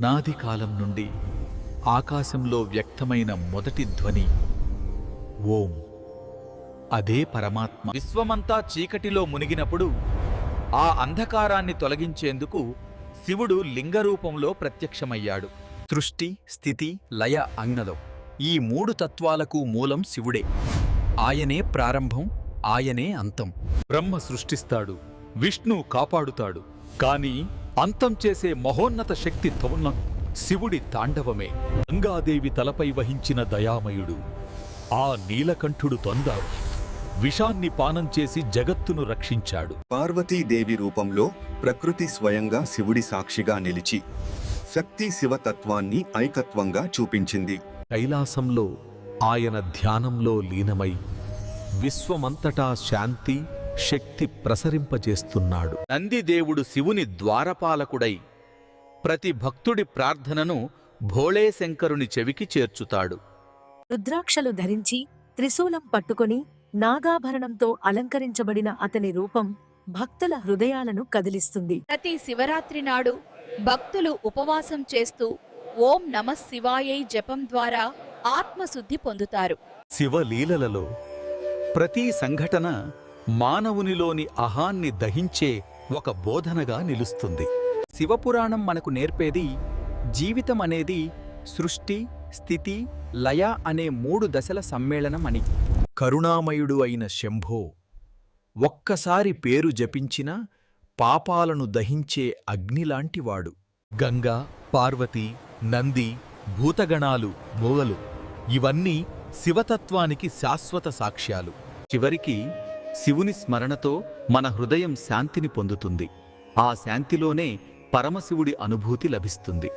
నాది కాలం నుండి ఆకాశంలో వ్యక్తమైన మొదటి ధ్వని. ఓం. అదే పరమాత్మ. విశ్వమంతా చీకటిలో మునిగినప్పుడు ఆ అంధకారాన్ని తొలగించేందుకు శివుడు లింగరూపంలో ప్రత్యక్షమయ్యాడు. సృష్టి స్థితి లయ అజ్ఞలో ఈ మూడు తత్వాలకు మూలం శివుడే. ఆయనే ప్రారంభం ఆయనే అంతం. బ్రహ్మ సృష్టిస్తాడు విష్ణు కాపాడుతాడు. కానీ అంతం చేసే మహోన్నత శక్తి తోన్న శివుడి తాండవమే. గంగాదేవి తలపై వహించిన దయామయుడు ఆ నీలకంఠుడు తొంద విషాన్ని పానం చేసి జగత్తును రక్షించాడు. పార్వతీదేవి రూపంలో ప్రకృతి స్వయంగా శివుడి సాక్షిగా నిలిచి శక్తి శివతత్వాన్ని ఐకత్వంగా చూపించింది. కైలాసంలో ఆయన ధ్యానంలో లీనమై విశ్వమంతటా శాంతి శక్తి ప్రసరింపజేస్తున్నాడు. నందిదేవుడు శివుని ద్వారపాలకుడై ప్రతి భక్తుడి ప్రార్థనను భోళేశంకరుని చెవికి చేర్చుతాడు. రుద్రాక్షలు ధరించి త్రిశూలం పట్టుకొని నాగాభరణంతో అలంకరించబడిన అతని రూపం భక్తుల హృదయాలను కదిలిస్తుంది. ప్రతి శివరాత్రి నాడు భక్తులు ఉపవాసం చేస్తూ ఓం నమ శివాయై జపం ద్వారా ఆత్మశుద్ధి పొందుతారు. శివలీలలలో ప్రతి సంఘటన మానవునిలోని అహాన్ని దహించే ఒక బోధనగా నిలుస్తుంది. శివపురాణం మనకు నేర్పేది జీవితం అనేది సృష్టి స్థితి లయ అనే మూడు దశల సమ్మేళనం అని. కరుణామయుడు అయిన శంభో ఒక్కసారి పేరు జపించిన పాపాలను దహించే అగ్నిలాంటివాడు. గంగా పార్వతి నంది భూతగణాలు మోగలు ఇవన్నీ శివతత్వానికి శాశ్వత సాక్ష్యాలు. చివరికి శివుని స్మరణతో మన హృదయం శాంతిని పొందుతుంది. ఆ శాంతిలోనే పరమశివుడి అనుభూతి లభిస్తుంది.